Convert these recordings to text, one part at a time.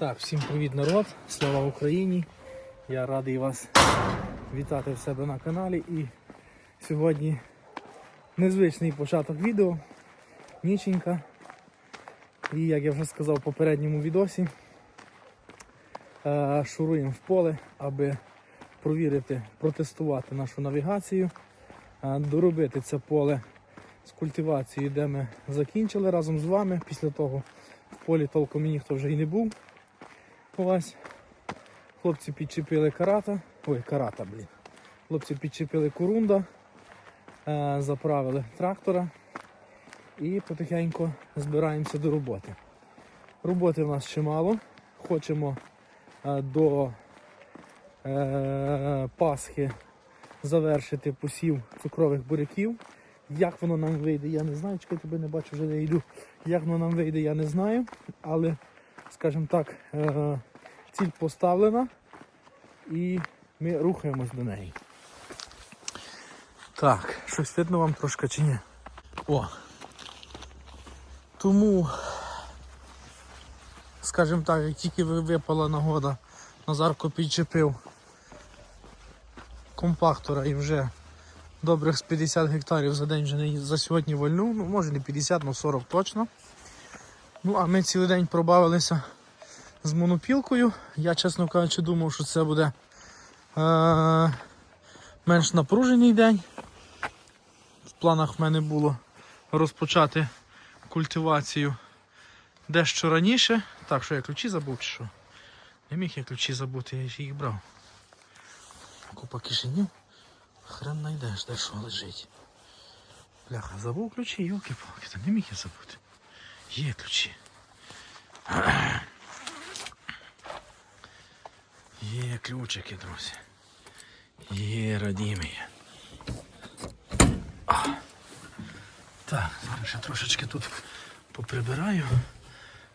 Так, всім привіт народ, слава Україні. Я радий вас вітати в себе на каналі. І сьогодні незвичний початок відео, ніченька. І як я вже сказав в попередньому відосі, е, шуруємо в поле, аби провірити, протестувати нашу навігацію, е, доробити це поле з культивацією, де ми закінчили разом з вами. Після того в полі толком ніхто вже й не був. Ось. Хлопці підчепили карата. Ой, карата, блін. Хлопці підчепили корунда, е, заправили трактора і потихеньку збираємося до роботи. Роботи в нас чимало. Хочемо е, до е, Пасхи завершити посів цукрових буряків. Як воно нам вийде, я не знаю. Чекай, тебе не бачу, вже не йду. Як воно нам вийде, я не знаю. Але, скажімо так, е, ціль поставлена і ми рухаємось до неї. Так, щось видно вам трошки чи ні? О. Тому, скажімо так, як тільки випала нагода, Назарко підчепив компактора і вже добрих з 50 гектарів за день вже не за сьогодні вольнув. Ну, може не 50, але 40 точно. Ну, а ми цілий день пробавилися з монопілкою. Я, чесно кажучи, думав, що це буде е- менш напружений день. В планах в мене було розпочати культивацію дещо раніше. Так, що я ключі забув чи що? Не міг я ключі забути, я їх брав. Купа кишенів. Хрен знайдеш, де що лежить. Бляха, забув ключі, йолки-палки, та не міг я забути. Є ключі. Є ключики, друзі. Є радімі. Так, зараз ще трошечки тут поприбираю,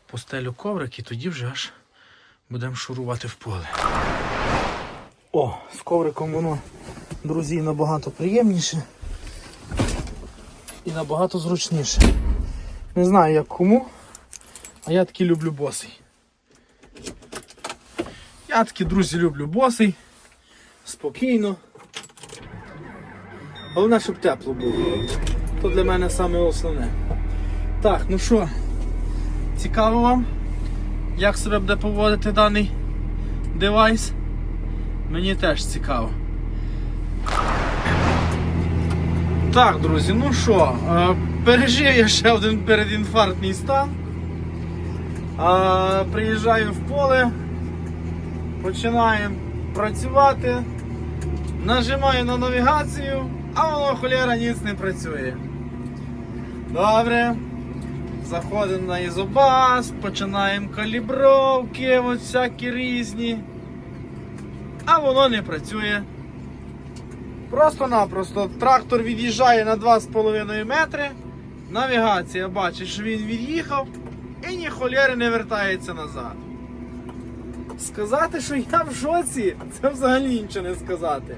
постелю коврик і тоді вже аж будемо шурувати в поле. О, з ковриком воно, друзі, набагато приємніше і набагато зручніше. Не знаю як кому, а я таки люблю босий. Я таки, друзі, люблю босий, спокійно. Головне, щоб тепло було. То для мене саме основне. Так, ну що, цікаво вам, як себе буде поводити даний девайс? Мені теж цікаво. Так, друзі, ну що, е, пережив я ще один передінфарктний стан. Е, Приїжджаю в поле, починаємо працювати, нажимаю на навігацію, а воно холєра ніц не працює. Добре. Заходимо на ізобас, починаємо калібровки, от всякі різні. А воно не працює. Просто-напросто трактор від'їжджає на 2,5 метри. Навігація бачить, що він від'їхав і ні холєри не вертається назад. Сказати, що я в шоці, це взагалі нічого не сказати.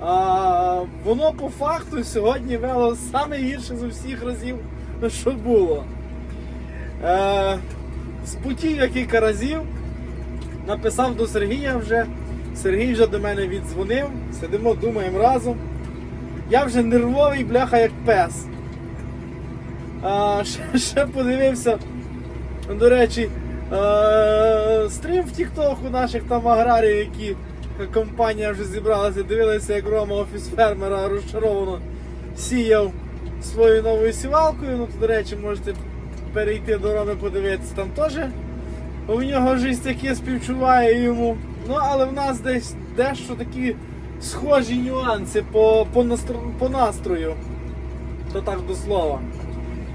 А, воно по факту сьогодні вело саме гірше з усіх разів, що було. Е, спутів я кілька разів, написав до Сергія вже. Сергій вже до мене віддзвонив, сидимо, думаємо разом. Я вже нервовий, бляха, як пес. А, ще, ще подивився, до речі, е, стрім в Тіктоку наших там аграрів, які компанія вже зібралася, дивилися, як Рома офіс фермера розчаровано сіяв своєю новою сівалкою. Ну, то, до речі, можете перейти до Роми подивитися там теж. У нього жисть яке співчуває йому. Ну, але в нас десь дещо такі схожі нюанси по, по, настро- по настрою. То так до слова.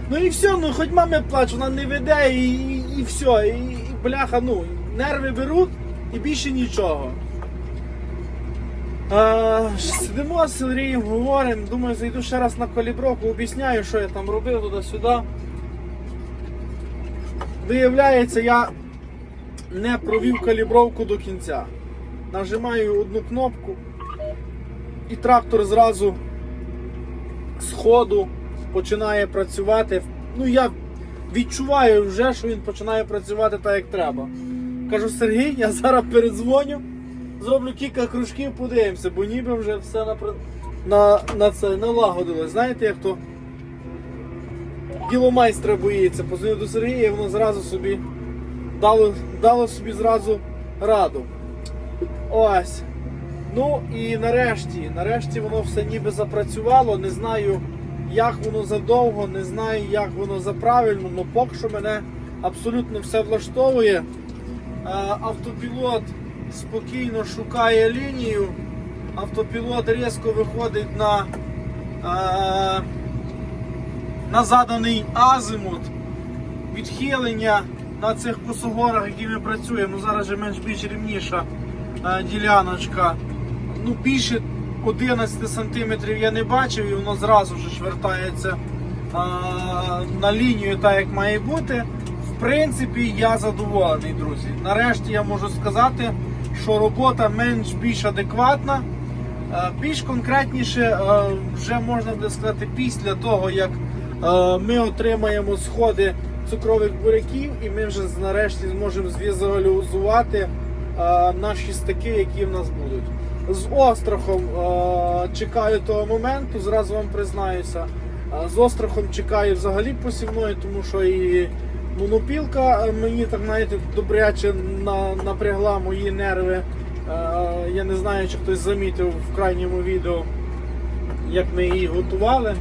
Ну і все, ну хоч мами плач, вона не веде і, і, і все. І, і бляха, ну, нерви беруть і більше нічого. А, сидимо з Сергієм, говоримо, думаю, зайду ще раз на калібровку, об'ясняю, що я там робив туди-сюди. Виявляється, я не провів калібровку до кінця. Нажимаю одну кнопку і трактор зразу з ходу починає працювати. Ну я відчуваю вже, що він починає працювати так, як треба. Кажу, Сергій, я зараз передзвоню, зроблю кілька кружків, подивимося, бо ніби вже все на, на, на це налагодилось. Знаєте, як то діло майстра боїться. Позвонив до Сергія, і воно зразу собі дало, дало собі зразу раду. Ось. Ну і нарешті, нарешті воно все ніби запрацювало. Не знаю, як воно задовго, не знаю, як воно заправильно, але поки що мене абсолютно все влаштовує. Е, Автопілот спокійно шукає лінію. Автопілот різко виходить на, е, на заданий азимут. Відхилення на цих косогорах, які ми працюємо, ну, зараз же менш більш рівніша е, діляночка. Ну, більше 11 сантиметрів я не бачив, і воно зразу ж вертається е, на лінію, так як має бути. В принципі, я задоволений, друзі. Нарешті я можу сказати, що робота менш більш адекватна. Е, Більш конкретніше, вже можна сказати, після того, як ми отримаємо сходи цукрових буряків, і ми вже нарешті зможемо звізуалізувати е, наші стики, які в нас будуть. З острахом е, чекаю того моменту, зразу вам признаюся. Е, З острахом чекаю взагалі посівної, тому що і монопілка мені так знаєте, добряче на, напрягла мої нерви. Я не знаю, чи хтось замітив в крайньому відео, як ми її готували.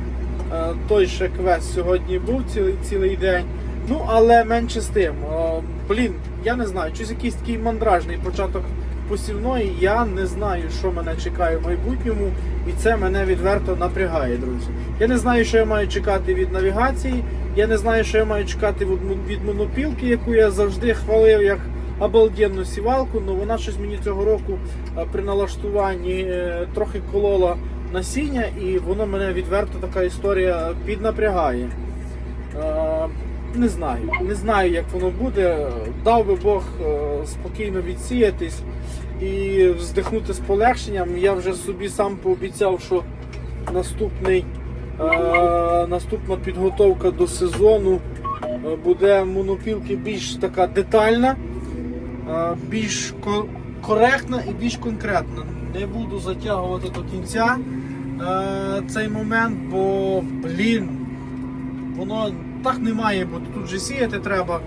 Той ще квест сьогодні був цілий, цілий день. Ну, але менше з тим. Е, Блін, я не знаю, щось якийсь такий мандражний початок посівної. Я не знаю, що мене чекає в майбутньому, і це мене відверто напрягає, друзі. Я не знаю, що я маю чекати від навігації. Я не знаю, що я маю чекати від монопілки, яку я завжди хвалив як обалденну сівалку, але вона щось мені цього року е, при налаштуванні е, трохи колола насіння, і воно мене відверто така історія піднапрягає. Не знаю, не знаю, як воно буде. Дав би Бог е, спокійно відсіятись і вздихнути з полегшенням. Я вже собі сам пообіцяв, що наступний, е, наступна підготовка до сезону е, буде монопілки більш така детальна, більш ко- коректна і більш конкретна. Не буду затягувати до кінця цей момент, бо блін, воно так не має бути. Тут же сіяти треба,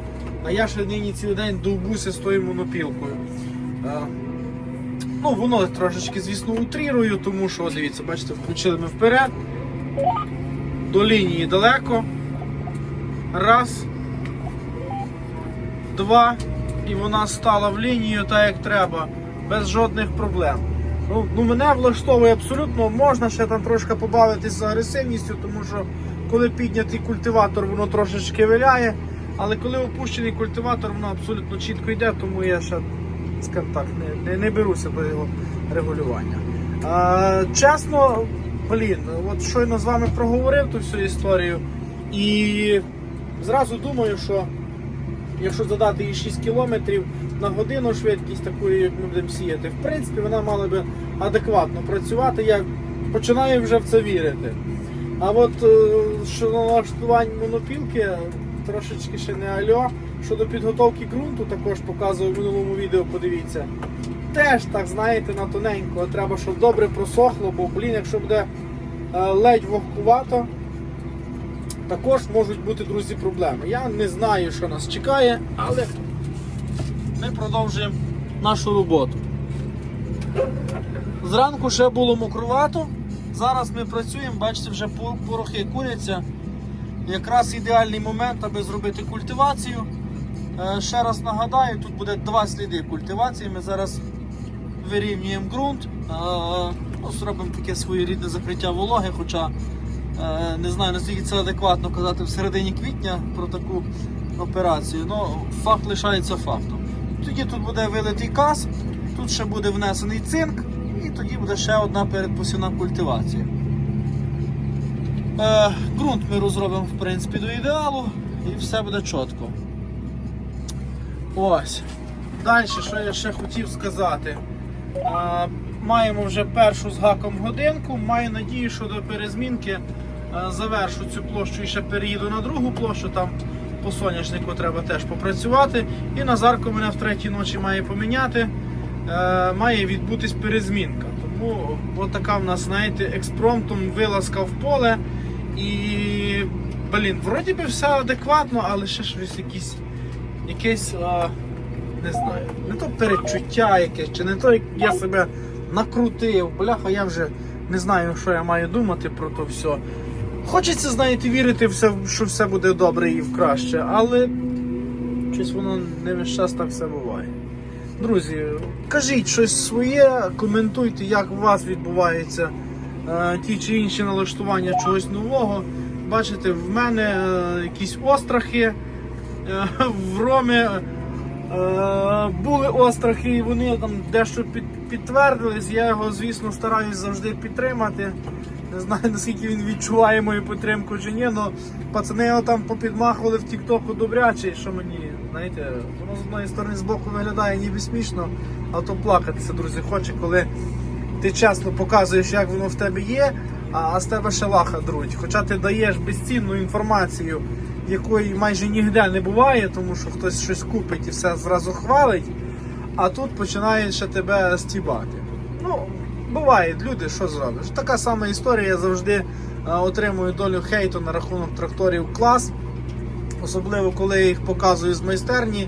а я ще нині цілий день довбуся з тою монопілкою. Е, Ну, воно трошечки, звісно, утрірую, тому що, дивіться, бачите, включили ми вперед. До лінії далеко. Раз. Два. І вона стала в лінію так, як треба, без жодних проблем. Ну, ну мене влаштовує абсолютно, можна ще там трошки побавитись з агресивністю, тому що коли піднятий культиватор, воно трошечки виляє. Але коли опущений культиватор, воно абсолютно чітко йде, тому я ще скажімо так, не, не, не беруся до його регулювання. А, чесно, блін, от щойно з вами проговорив ту всю історію, і зразу думаю, що якщо додати їй 6 км на годину швидкість такої, як ми будемо сіяти, в принципі, вона мала би адекватно працювати. Я починаю вже в це вірити. А от е, щодо налаштувань монопілки, трошечки ще не альо. Щодо підготовки ґрунту, також показував в минулому відео, подивіться. Теж так, знаєте, на тоненько. Треба, щоб добре просохло, бо, блін, якщо буде е, ледь вогкувато, також можуть бути, друзі, проблеми. Я не знаю, що нас чекає, але ми продовжуємо нашу роботу. Зранку ще було мокрувато. Зараз ми працюємо, бачите, вже порохи куряться. Якраз ідеальний момент, аби зробити культивацію. Е, Ще раз нагадаю, тут буде два сліди культивації. Ми зараз вирівнюємо ґрунт, е, ну, зробимо таке своєрідне закриття вологи, хоча не знаю наскільки це адекватно казати в середині квітня про таку операцію. Ну, факт лишається фактом. Тоді тут буде вилитий каз, тут ще буде внесений цинк, і тоді буде ще одна передпосівна культивація. Е, ґрунт ми розробимо в принципі до ідеалу і все буде чітко. Ось. Далі, що я ще хотів сказати. Е, маємо вже першу з гаком годинку. Маю надію, що до перезмінки е, завершу цю площу і ще переїду на другу площу. Там по соняшнику треба теж попрацювати. І Назарко мене в третій ночі має поміняти. Е, має відбутись перезмінка. Тому от така в нас, знаєте, експромтом вилазка в поле. І, блін, вроді би все адекватно, але ще щось якісь, якесь, е, не знаю, не то перечуття якесь, чи не то, як я себе накрутив. Бляха, я вже не знаю, що я маю думати про то все. Хочеться, знаєте, вірити, все, що все буде добре і в краще, але щось воно не весь час так все буває. Друзі, кажіть щось своє, коментуйте, як у вас відбуваються е, ті чи інші налаштування чогось нового. Бачите, в мене е, якісь острахи, е, в Ромі е, були острахи, і вони там дещо під, підтвердились. Я його, звісно, стараюсь завжди підтримати. Не знаю, наскільки він відчуває мою підтримку чи ні, але пацани його там попідмахували в Тіктоку добряче, що мені, знаєте, воно з одної сторони з боку виглядає ніби смішно, а то плакатися, друзі, хоче, коли ти чесно показуєш, як воно в тебе є, а, з тебе ще лаха друуть. Хоча ти даєш безцінну інформацію, якої майже ніде не буває, тому що хтось щось купить і все зразу хвалить, а тут починає ще тебе стібати. Ну, буває, люди, що зробиш. Така сама історія, я завжди е, отримую долю хейту на рахунок тракторів клас. Особливо коли я їх показую з майстерні.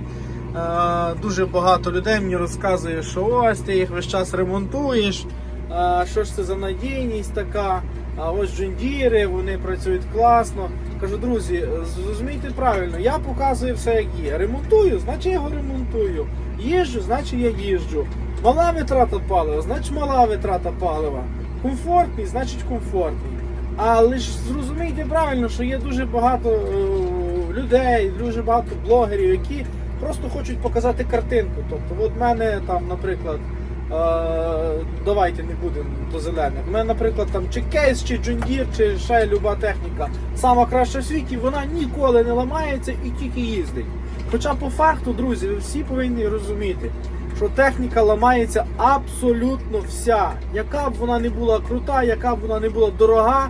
Е, Дуже багато людей мені розказує, що ось ти їх весь час ремонтуєш. е, Що ж це за надійність така? А ось джундіри, вони працюють класно. Кажу, друзі, зрозумійте правильно, я показую все як є. Ремонтую, значить я його ремонтую. Їжджу, значить я їжджу. Мала витрата палива, значить мала витрата палива. Комфортний, значить комфортний. Але ж зрозумійте правильно, що є дуже багато е, людей, дуже багато блогерів, які просто хочуть показати картинку. Тобто, от в мене там, наприклад, е, давайте не будемо до зелених. У мене, наприклад, там чи кейс, чи джундір, чи ще люба техніка, сама краща в світі, вона ніколи не ламається і тільки їздить. Хоча по факту, друзі, ви всі повинні розуміти, що техніка ламається абсолютно вся. Яка б вона не була крута, яка б вона не була дорога,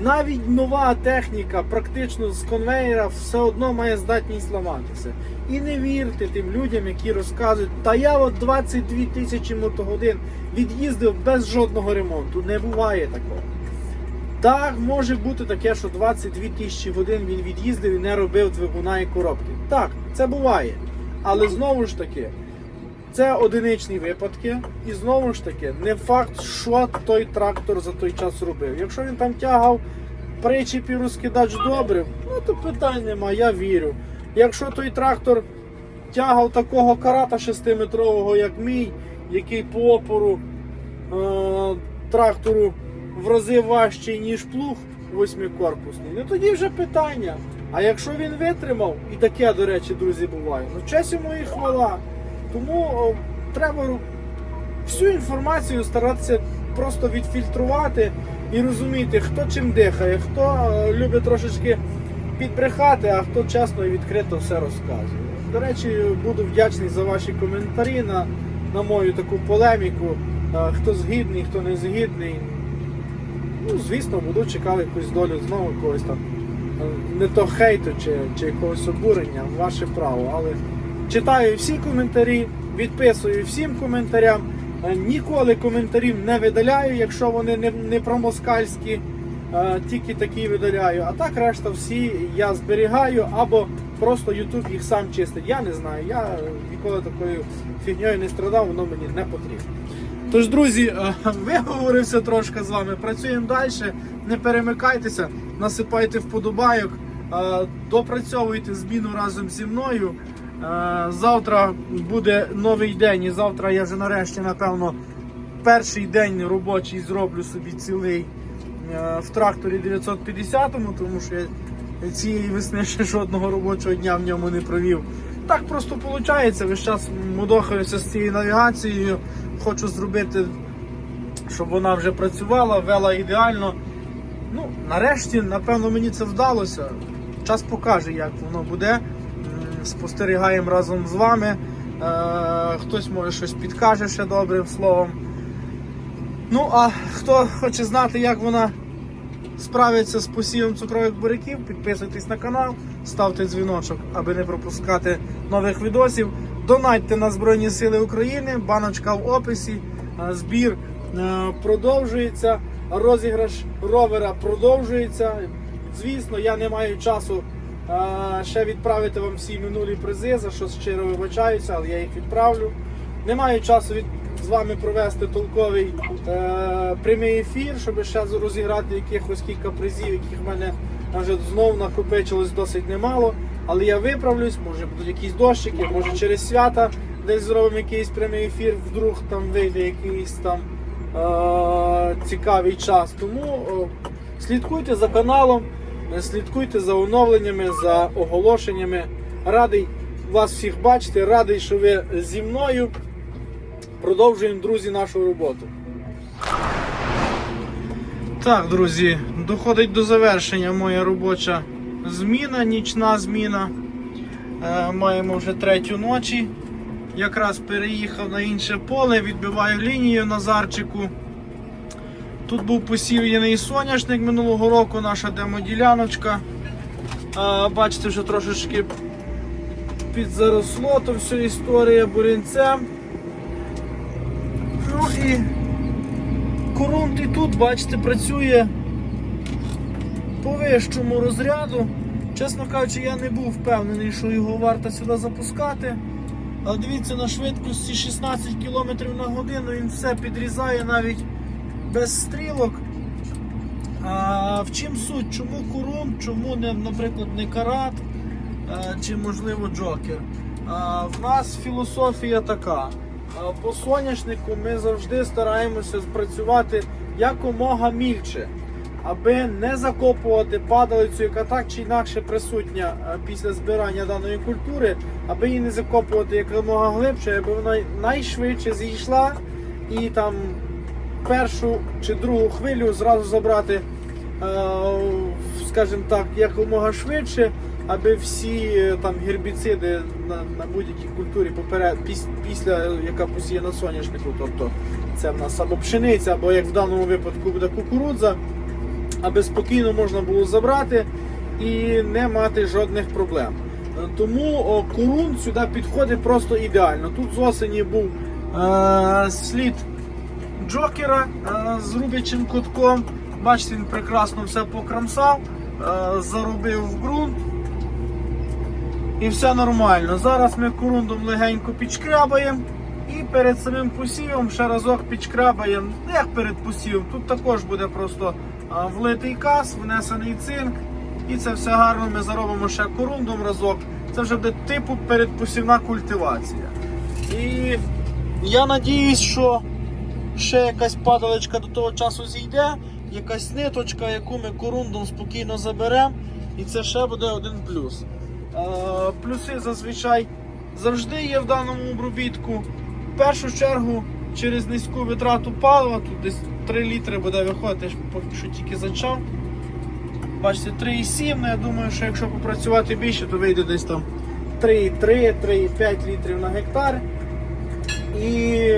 навіть нова техніка, практично з конвейера, все одно має здатність ламатися. І не вірте тим людям, які розказують, та я от 22 тисячі мотогодин від'їздив без жодного ремонту. Не буває такого. Так, може бути таке, що 22 тисячі годин він від'їздив і не робив двигуна і коробки. Так, це буває. Але знову ж таки, це одиничні випадки, і знову ж таки, не факт, що той трактор за той час робив. Якщо він там тягав причіп і розкидач добрив, ну то питань нема, я вірю. Якщо той трактор тягав такого карата 6-метрового, як мій, який по опору е- трактору в рази важчий, ніж плуг восьмикорпусний, ну тоді вже питання. А якщо він витримав, і таке, до речі, друзі, буває, ну честь йому і хвала. Тому о, треба всю інформацію старатися просто відфільтрувати і розуміти, хто чим дихає, хто е, любить трошечки підбрехати, а хто чесно і відкрито все розказує. До речі, буду вдячний за ваші коментарі на, на мою таку полеміку. Е, Хто згідний, хто не згідний. Ну, звісно, буду чекати якусь долю знову когось там. е, Не то хейту чи, чи якогось обурення, ваше право. Але читаю всі коментарі, відписую всім коментарям. Е, Ніколи коментарів не видаляю, якщо вони не, не промоскальські, е, тільки такі видаляю. А так решта всі я зберігаю або просто YouTube їх сам чистить. Я не знаю. Я ніколи такою фігньою не страдав, воно мені не потрібно. Тож, друзі, е, виговорився трошки з вами. Працюємо далі. Не перемикайтеся, насипайте вподобайок, допрацьовуйте зміну разом зі мною. Е, Завтра буде новий день, і завтра я вже нарешті, напевно, перший день робочий зроблю собі цілий е, в тракторі 950, тому що я цієї весни ще жодного робочого дня в ньому не провів. Так просто виходить, весь час мудохаюся з цією навігацією. Хочу зробити, щоб вона вже працювала, вела ідеально. Ну, нарешті, напевно, мені це вдалося. Час покаже, як воно буде. Спостерігаємо разом з вами. Е, хтось може щось підкаже ще добрим словом. Ну, а хто хоче знати, як вона справиться з посівом цукрових буряків, підписуйтесь на канал, ставте дзвіночок, аби не пропускати нових відосів. Донатьте на Збройні Сили України, баночка в описі, е, збір е, продовжується, розіграш ровера продовжується. Звісно, я не маю часу ще відправити вам всі минулі призи, за що щиро вибачаюся, але я їх відправлю. Не маю часу від, з вами провести толковий е, прямий ефір, щоб ще розіграти якихось кілька призів, яких в мене вже знову накопичилось досить немало. Але я виправлюсь, може будуть якісь дощики, може через свята десь зробимо якийсь прямий ефір, вдруг там вийде якийсь там е, цікавий час. Тому е, слідкуйте за каналом, слідкуйте за оновленнями, за оголошеннями. Радий вас всіх бачити, радий, що ви зі мною. Продовжуємо, друзі, нашу роботу. Так, друзі, доходить до завершення моя робоча зміна, нічна зміна. Е, маємо вже третю ночі. Якраз переїхав на інше поле, відбиваю лінію на зарчику. Тут був посіяний соняшник минулого року, наша демоділяночка. Бачите, вже трошечки підзаросло, то все історія бурянцем. Ну і корунт і тут, бачите, працює по вищому розряду. Чесно кажучи, я не був впевнений, що його варто сюди запускати. Але дивіться, на швидкості 16 км на годину він все підрізає навіть без стрілок. А в чим суть? Чому корун, чому не, наприклад, не карат а, чи можливо джокер? А, в нас філософія така. По соняшнику ми завжди стараємося спрацювати якомога мільче, аби не закопувати падалицю, яка так чи інакше присутня після збирання даної культури, аби її не закопувати якомога глибше, аби вона найшвидше зійшла і там першу чи другу хвилю зразу забрати, е, скажімо так, якомога швидше, аби всі е, там гербіциди на, на будь-якій культурі поперед, піс- після яка посіяна соняшнику, тобто це в нас або пшениця, або як в даному випадку буде кукурудза, аби спокійно можна було забрати і не мати жодних проблем. Е, Тому о, курун сюди підходить просто ідеально. Тут з осені був е, слід Джокера е, з рубячим кутком. Бачите, він прекрасно все покрамсав, е, заробив в ґрунт. І все нормально. Зараз ми корундом легенько підшкрябаємо і перед самим посівом ще разок підшкрябаємо. Ну, Як перед посівом, тут також буде просто е, влитий кас, внесений цинк. І це все гарно ми заробимо ще корундом разок. Це вже буде типу передпосівна культивація. І я надіюсь, що ще якась падалечка до того часу зійде, якась ниточка, яку ми корундом спокійно заберемо, і це ще буде один плюс. Е, плюси зазвичай завжди є в даному обробітку. В першу чергу через низьку витрату палива, тут десь 3 літри буде виходити, поки що тільки зачав. Бачите, 3,7, ну я думаю, що якщо попрацювати більше, то вийде десь там 3,3, 3,5 літрів на гектар. І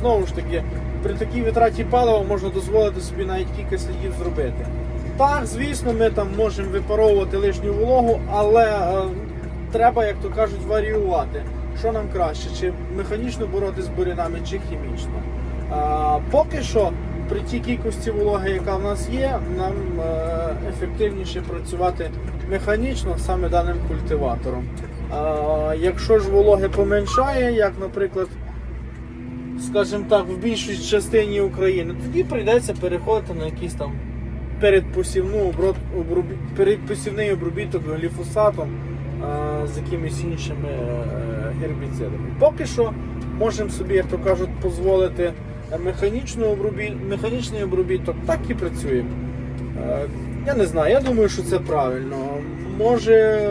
знову ж таки, при такій витраті палива можна дозволити собі навіть кілька слідів зробити. Так, звісно, ми там можемо випаровувати лишню вологу, але е, треба, як то кажуть, варіювати. Що нам краще, чи механічно боротися з бурянами, чи хімічно. А, поки що, при тій кількості вологи, яка в нас є, нам е, ефективніше працювати механічно саме даним культиватором. А, якщо ж вологи поменшає, як, наприклад, скажімо так, в більшій частині України, тоді прийдеться переходити на якийсь там передпосівну оброб, обробі, передпосівний обробіток гліфосатом а, з якимись іншими е, гербіцидами. Поки що можемо собі, як то кажуть, дозволити обробі, механічний обробіток, так і працюємо. Е, Я не знаю, я думаю, що це правильно. Може,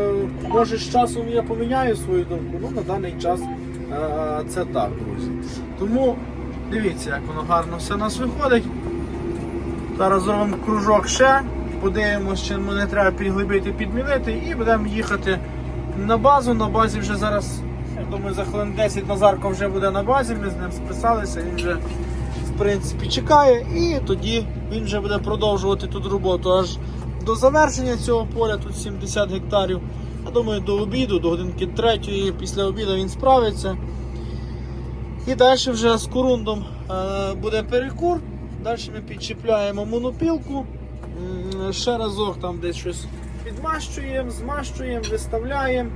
може з часом я поміняю свою думку, ну на даний час е, це так, друзі. Тому дивіться, як воно гарно все у нас виходить. Зараз зробимо кружок ще, подивимось, чи не треба підглибити, підмінити, і будемо їхати на базу. На базі вже зараз, я думаю, за хвилин 10 Назарко вже буде на базі, ми з ним списалися, він вже принципі, чекає, і тоді він вже буде продовжувати тут роботу аж до завершення цього поля, тут 70 гектарів. Я думаю, до обіду, до годинки третьої, після обіду він справиться. І далі вже з корундом е, буде перекур. Далі ми підчіпляємо монопілку. Ще разок там десь щось підмащуємо, змащуємо, виставляємо,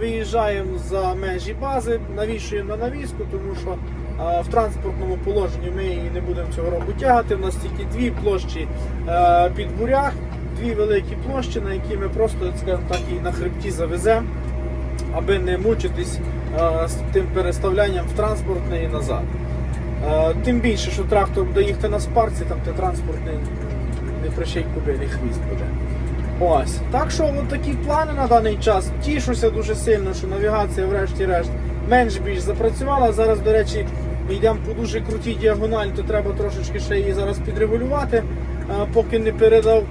виїжджаємо за межі бази, навішуємо на навіску, тому що в транспортному положенні ми її не будемо цього року тягати. У нас тільки дві площі е, під бурях, дві великі площі, на які ми просто скажімо так, і на хребті завеземо аби не мучитись е, з тим переставлянням в транспортне і назад. Е, Тим більше, що трактор буде їхати на спарці, там де транспортний не прощай кубелі хвіст буде. Ось. Так що от такі плани на даний час. Тішуся дуже сильно, що навігація, врешті-решт, менш-більш запрацювала. Зараз, до речі, ми йдемо по дуже крутій діагоналі, то треба трошечки ще її зараз підрегулювати, е, поки не передав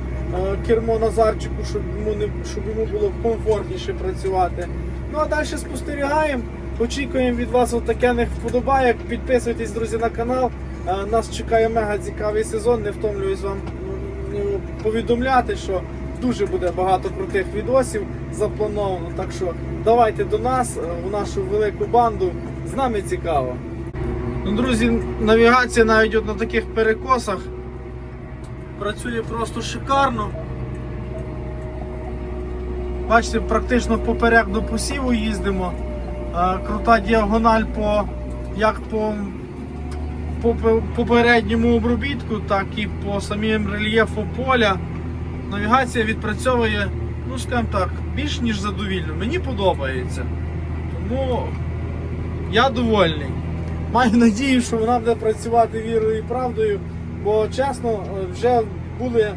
кермо Назарчику, щоб йому, не, щоб йому було комфортніше працювати. Ну а далі спостерігаємо. Очікуємо від вас отакених вподобайок. Підписуйтесь, друзі, на канал. Е, Нас чекає мега цікавий сезон. Не втомлююсь вам ну, повідомляти, що дуже буде багато крутих відосів заплановано. Так що давайте до нас, е, в нашу велику банду. З нами цікаво. Ну, друзі, навігація навіть от на таких перекосах працює просто шикарно. Бачите, практично поперек до посіву їздимо. Е, Крута діагональ по як по, по по- попередньому обробітку, так і по самим рельєфу поля. Навігація відпрацьовує, ну скажімо так, більш ніж задовільно. Мені подобається. Тому я довольний. Маю надію, що вона буде працювати вірою і правдою, бо чесно, е, вже були е,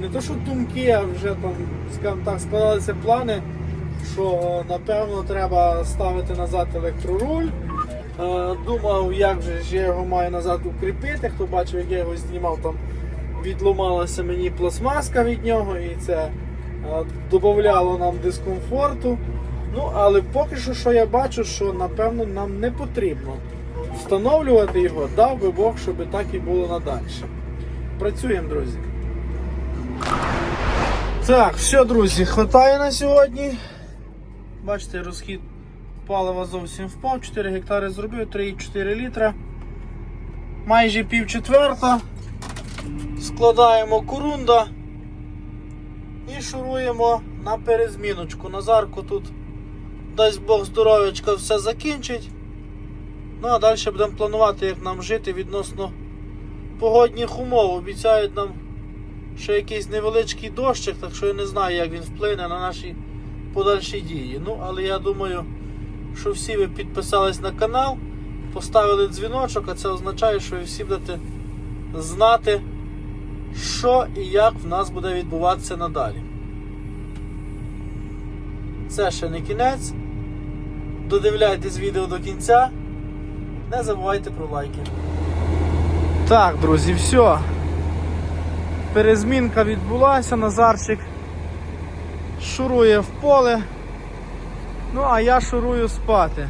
не то що думки, а вже там, скажімо так, складалися плани, що е, напевно треба ставити назад електроруль. Думав, як же я його маю назад укріпити. Хто бачив, як я його знімав, там відломалася мені пластмаска від нього, і це додавало нам дискомфорту. Ну, але поки що, що я бачу, що напевно нам не потрібно встановлювати його, дав би Бог, щоб так і було надальше. Працюємо, друзі. Так, все, друзі, хватає на сьогодні. Бачите, розхід палива зовсім впав. 4 гектари зробив, 3,4 літра. Майже пів четверта. Складаємо корунда і шуруємо на перезміночку. Назарку тут дасть Бог здоров'ячка все закінчить. Ну а далі будемо планувати, як нам жити відносно погодних умов. Обіцяють нам ще якийсь невеличкий дощик, так що я не знаю, як він вплине на наші подальші дії. Ну, але я думаю, що всі ви підписались на канал, поставили дзвіночок, а це означає, що ви всі будете знати, що і як в нас буде відбуватися надалі. Це ще не кінець. Додивляйтесь відео до кінця. Не забувайте про лайки. Так, друзі, все. Перезмінка відбулася, Назарчик шурує в поле. Ну, а я шурую спати.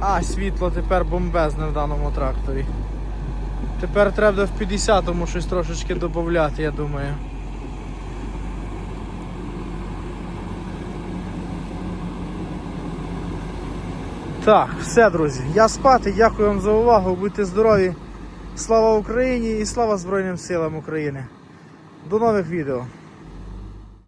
А, світло тепер бомбезне в даному тракторі. Тепер треба в 50-му щось трошечки додати, я думаю. Так, все, друзі. Я спати. Дякую вам за увагу. Будьте здорові. Слава Україні і слава Збройним силам України. До нових відео.